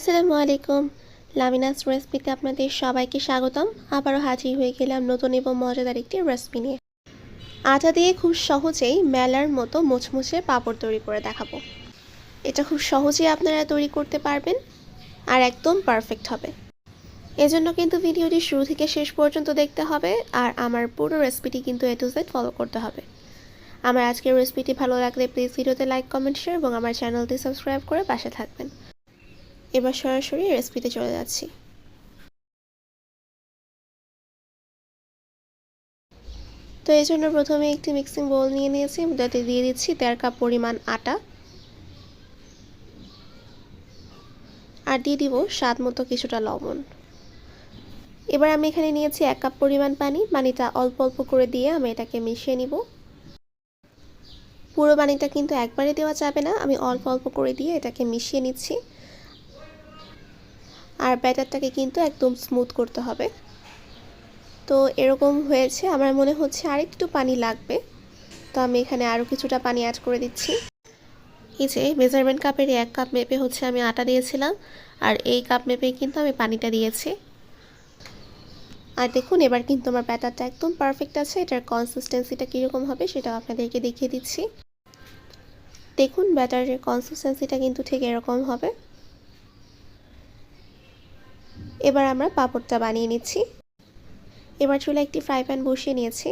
আসসালামু আলাইকুম। লামিনাস রেসিপিতে আপনাদের সবাইকে স্বাগতম। আবারও হাজির হয়ে গেলাম নতুন এবং মজাদার একটি রেসিপি নিয়ে। আটা দিয়ে খুব সহজেই মেলার মতো মুচমুচে পাঁপড় তৈরি করে দেখাবো। এটা খুব সহজেই আপনারা তৈরি করতে পারবেন আর একদম পারফেক্ট হবে। এজন্য কিন্তু ভিডিওটি শুরু থেকে শেষ পর্যন্ত দেখতে হবে আর আমার পুরো রেসিপিটি কিন্তু এ টু জেড ফলো করতে হবে। আমার আজকের রেসিপিটি ভালো লাগলে প্লিজ ভিডিওতে লাইক কমেন্ট শেয়ার এবং আমার চ্যানেলটি সাবস্ক্রাইব করে পাশে থাকবেন। এবার সরাসরি রেসিপিতে চলে যাচ্ছি। তো এই জন্য প্রথমে একটি মিক্সিং বোল নিয়ে নিয়েছি যাতে দিয়ে দিচ্ছি দেড় কাপ পরিমাণ আটা। আর দিয়ে দিব স্বাদ মতো কিছুটা লবণ। এবার আমি এখানে নিয়েছি এক কাপ পরিমাণ পানি, পানিটা অল্প অল্প করে দিয়ে আমি এটাকে মিশিয়ে নিব। পুরো পানিটা কিন্তু একবারে দেওয়া যাবে না, আমি অল্প অল্প করে দিয়ে এটাকে মিশিয়ে নিচ্ছি। আর ব্যাটারটাকে কিন্তু একদম স্মুথ করতে হবে। তো এরকম হয়েছে, আমার মনে হচ্ছে আর একটু পানি লাগবে। তো আমি এখানে আরও কিছুটা পানি অ্যাড করে দিচ্ছি। এই যে মেজারমেন্ট কাপের এক কাপ মেপে হচ্ছে আমি আটা দিয়েছিলাম, আর এই কাপ মেপে কিন্তু আমি পানিটা দিয়েছি। আর দেখুন, এবার কিন্তু আমার ব্যাটারটা একদম পারফেক্ট আছে, এটার কনসিস্টেন্সিটা কীরকম হবে সেটা আপনাদেরকে দেখিয়ে দিচ্ছি। দেখুন, ব্যাটারের কনসিস্টেন্সিটা কিন্তু ঠিক এরকম হবে। এবার আমরা পাঁপড়টা বানিয়ে নিচ্ছি। এবার চুলে একটি ফ্রাই প্যান বসিয়ে নিয়েছি।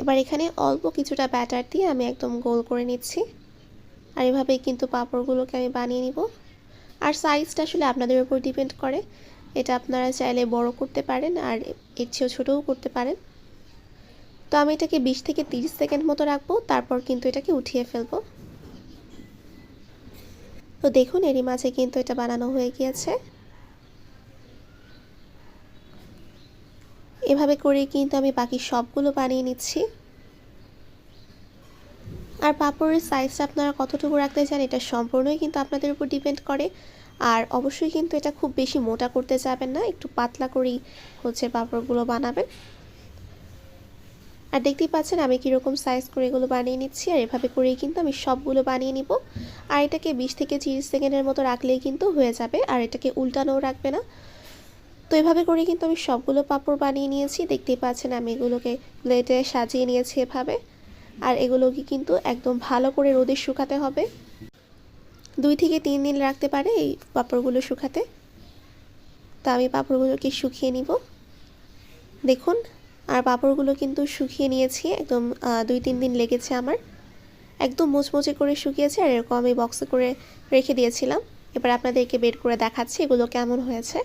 এবার এখানে অল্প কিছুটা ব্যাটার দিয়ে আমি একদম গোল করে নিচ্ছি। আর এভাবেই কিন্তু পাঁপড়গুলোকে আমি বানিয়ে নিব। আর সাইজটা আসলে আপনাদের উপর ডিপেন্ড করে। এটা আপনারা চাইলে বড় করতে পারেন আর এর চেয়েও ছোটও করতে পারেন। তো আমি এটাকে বিশ থেকে তিরিশ সেকেন্ড মতো রাখব, তারপর কিন্তু এটাকে উঠিয়ে ফেলব। তো দেখুন, এরই মাঝে কিন্তু এটা বানানো হয়ে গিয়েছে। এভাবে করে কিন্তু আমি বাকি সবগুলো বানিয়ে নিচ্ছি। আর পাঁপড়ের সাইজটা আপনারা কতটুকু রাখতে চান এটা সম্পূর্ণই কিন্তু আপনাদের উপর ডিপেন্ড করে। আর অবশ্যই কিন্তু এটা খুব বেশি মোটা করতে যাবেন না, একটু পাতলা করেই হচ্ছে পাঁপড়গুলো বানাবেন। আর দেখতেই পাচ্ছেন আমি কীরকম সাইজ করে এগুলো বানিয়ে নিচ্ছি, আর এভাবে করেই কিন্তু আমি সবগুলো বানিয়ে নিব। আর এটাকে বিশ থেকে তিরিশ সেকেন্ডের মতো রাখলেই কিন্তু হয়ে যাবে, আর এটাকে উল্টানোও রাখবে না। তো এভাবে করে কিন্তু আমি সবগুলো পাঁপড় বানিয়ে নিয়েছি। দেখতেই পাচ্ছেন আমি এগুলোকে প্লেটে সাজিয়ে নিয়েছি এভাবে। আর এগুলোকে কিন্তু একদম ভালো করে রোদে শুকাতে হবে। দুই থেকে তিন দিন রাখতে পারে এই পাঁপড়গুলো শুকাতে। তা আমি পাঁপড়গুলোকে শুকিয়ে নিব। দেখুন, আর পাঁপড়গুলো কিন্তু শুকিয়ে নিয়েছি। একদম দুই তিন দিন লেগেছে আমার। একদম মুচমুচে করে শুকিয়েছে আর এরকম আমি বক্সে করে রেখে দিয়েছিলাম। এবার আপনাদেরকে বের করে দেখাচ্ছি এগুলো কেমন হয়েছে।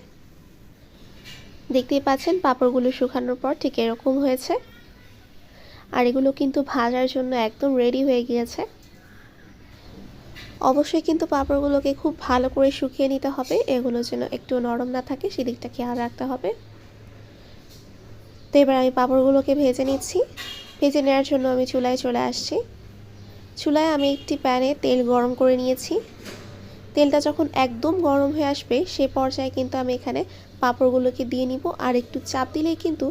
দেখতেই পাচ্ছেন, পাঁপড়গুলো শুকানোর পর ঠিক এরকম হয়েছে। আর এগুলো কিন্তু ভাজার জন্য একদম রেডি হয়ে গিয়েছে। অবশ্যই কিন্তু পাঁপড়গুলোকে খুব ভালো করে শুকিয়ে নিতে হবে। এগুলো যেন একটু নরম না থাকে, সেদিকটা খেয়াল রাখতে হবে। তো এবার আমি পাঁপড়গুলোকে ভেজে নিচ্ছি। ভেজে নেওয়ার জন্য আমি চুলায় চলে আসছি। চুলায় আমি একটি প্যানে তেল গরম করে নিয়েছি। তেলটা যখন একদম গরম হয়ে আসবে, সে পর্যায়ে কিন্তু আমি এখানে পাঁপড়গুলোকে দিয়ে নিব আর একটু চাপ দিলেই কিন্তু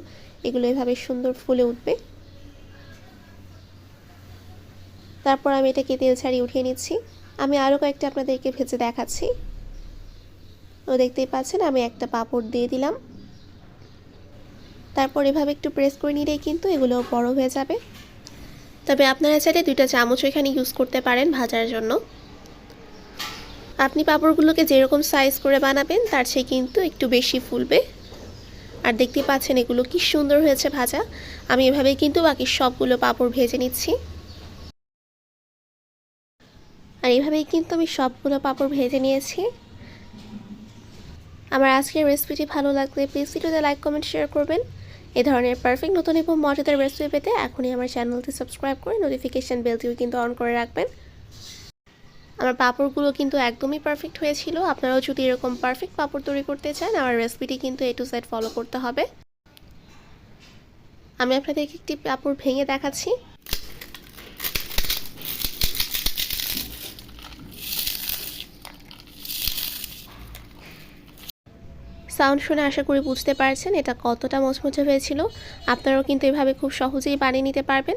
এগুলো এভাবে সুন্দর ফুলে উঠবে। তারপর আমি এটাকে তেল ছাড়িয়ে উঠিয়ে নিচ্ছি। আমি আরও কয়েকটা আপনাদেরকে ভেজে দেখাচ্ছি। ও দেখতেই পাচ্ছেন, আমি একটা পাঁপড় দিয়ে দিলাম। তারপর এভাবে একটু প্রেস করে নিলেই কিন্তু এগুলো বড় হয়ে যাবে। তবে আপনারা চাইলে দুইটা চামচ এখানে ইউজ করতে পারেন ভাজার জন্য। আপনি পাঁপড়গুলোকে যেরকম সাইজ করে বানাবেন, তার চেয়ে কিন্তু একটু বেশি ফুলবে। আর দেখতে পাচ্ছেন এগুলো কি সুন্দর হয়েছে ভাজা। আমি এভাবেই কিন্তু বাকি সবগুলো পাঁপড় ভেজে নিচ্ছি। আর এভাবেই কিন্তু আমি সবগুলো পাঁপড় ভেজে নিয়েছি। আমার আজকের রেসিপিটি ভালো লাগলে প্লিজ ভিডিওতে লাইক কমেন্ট শেয়ার করবেন। এ ধরনের পারফেক্ট নতুন এবং মজাদার রেসিপি পেতে এখনই আমার চ্যানেলটি সাবস্ক্রাইব করে নোটিফিকেশান বেলটিও কিন্তু অন করে রাখবেন। আমার পাঁপড়গুলো কিন্তু একদমই পারফেক্ট হয়েছিল। আপনারাও যদি এরকম পারফেক্ট পাঁপড় তৈরি করতে চান, আমার রেসিপিটি কিন্তু এ টু সাইড ফলো করতে হবে। আমি আপনাদেরকে একটি পাঁপড় ভেঙে দেখাচ্ছি। সাউন্ড শুনে আশা করি বুঝতে পারছেন এটা কতটা মচমচে হয়েছিল। আপনারাও কিন্তু এভাবে খুব সহজেই বানিয়ে নিতে পারবেন।